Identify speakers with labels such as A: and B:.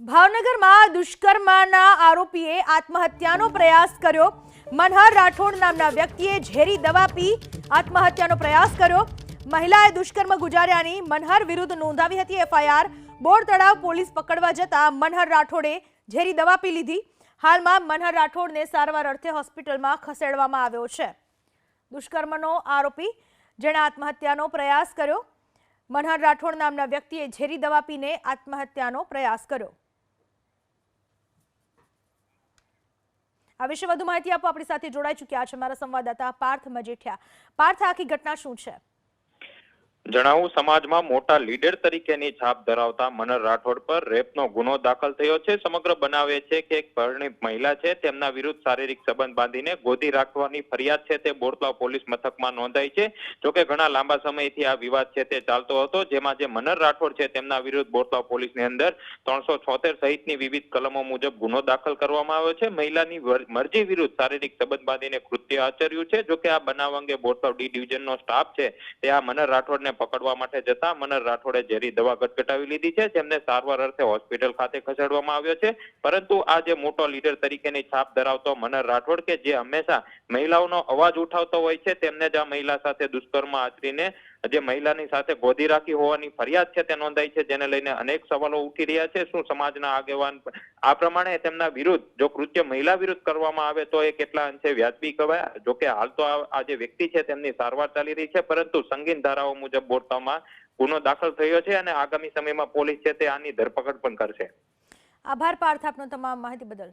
A: ભાવનગરમાં દુષ્કર્મના આરોપીએ આત્મહત્યાનો પ્રયાસ કર્યો. મનહર રાઠોડ નામના વ્યક્તિએ ઝેરી દવા પી આત્મહત્યાનો પ્રયાસ કર્યો. મહિલાએ દુષ્કર્મ ગુજાર્યાની મનહર વિરુદ્ધ નોંધાવી હતી એફઆઈઆર. બોર તળાવ પોલીસ પકડવા જતા મનહર રાઠોડે ઝેરી દવા પી લીધી. હાલમાં મનહર રાઠોડને સારવાર અર્થે હોસ્પિટલમાં ખસેડવામાં આવ્યો છે. દુષ્કર્મનો આરોપી જેણે આત્મહત્યાનો પ્રયાસ કર્યો. મનહર રાઠોડ નામના વ્યક્તિએ ઝેરી દવા પીને આત્મહત્યાનો પ્રયાસ કર્યો. આ વિશે વધુ માહિતી આપો. આપણી સાથે જોડાઈ ચૂક્યા છે મારા સંવાદદાતા પાર્થ મજેઠિયા. પાર્થ આખી ઘટના શું છે?
B: જણાવું, સમાજમાં મોટા લીડર તરીકેની છાપ ધરાવતા મનર રાઠોડ પર રેપનો ગુનો દાખલ થયો છે. સમગ્ર બનાવે છે કે એક પરિણીત મહિલા છે. તેમના વિરુદ્ધ શારીરિક સંબંધ બાંધીને ગોધી રાખવાની ફરિયાદ છે. તે બોરતલા પોલીસ મથકમાં નોંધાઈ છે. જોકે ઘણા લાંબા સમયથી આ વિવાદ છે તે ચાલતો હતો, જેમાં જે મનર રાઠોડ છે તેમના વિરુદ્ધ બોરતલા પોલીસની અંદર ત્રણસો છોતેર સહિતની વિવિધ કલમો મુજબ ગુનો દાખલ કરવામાં આવ્યો છે. મહિલાની મરજી વિરુદ્ધ શારીરિક સંબંધ બાંધીને કૃત્ય આચર્યું છે. જોકે આ બનાવ અંગે બોરતલાવ ડી ડિવિઝનનો સ્ટાફ છે. તે આ મનર રાઠોડને પકડવા માટે જતા મનર રાઠોડે ઝેરી દવા ગટગટાવી લીધી છે, જેમને સારવાર અર્થે હોસ્પિટલ ખાતે ખસેડવામાં આવ્યો છે. પરંતુ આ જે મોટો લીડર તરીકેની છાપ ધરાવતો મનર રાઠોડ કે જે હંમેશા મહિલાઓનો અવાજ ઉઠાવતો હોય છે, તેમને જ આ મહિલા સાથે દુષ્કર્મ આચરીને જે મહિલાની સાથે ગોધી રાખી હોવાની ફરિયાદ છે તે નોંધાઈ છે, જેને લઈને અનેક સવાલો ઉઠી રહ્યા છે. શું સમાજના આગેવાન આ પ્રમાણે તેમના વિરુદ્ધ, જો કૃત્ય મહિલા વિરુદ્ધ કરવામાં આવે, તો એ કેટલા અંશે વ્યાજબી કહેવાય? જોકે હાલ તો આ જે વ્યક્તિ છે તેમની સારવાર ચાલી રહી છે, પરંતુ સંગીન ધારાઓ મુજબ બોરતામાં ગુનો દાખલ થયો છે અને આગામી સમયમાં પોલીસ છે તે આની ધરપકડ પણ કરશે.
A: આભાર, પાર્થ, આપનો તમામ માહિતી બદલ.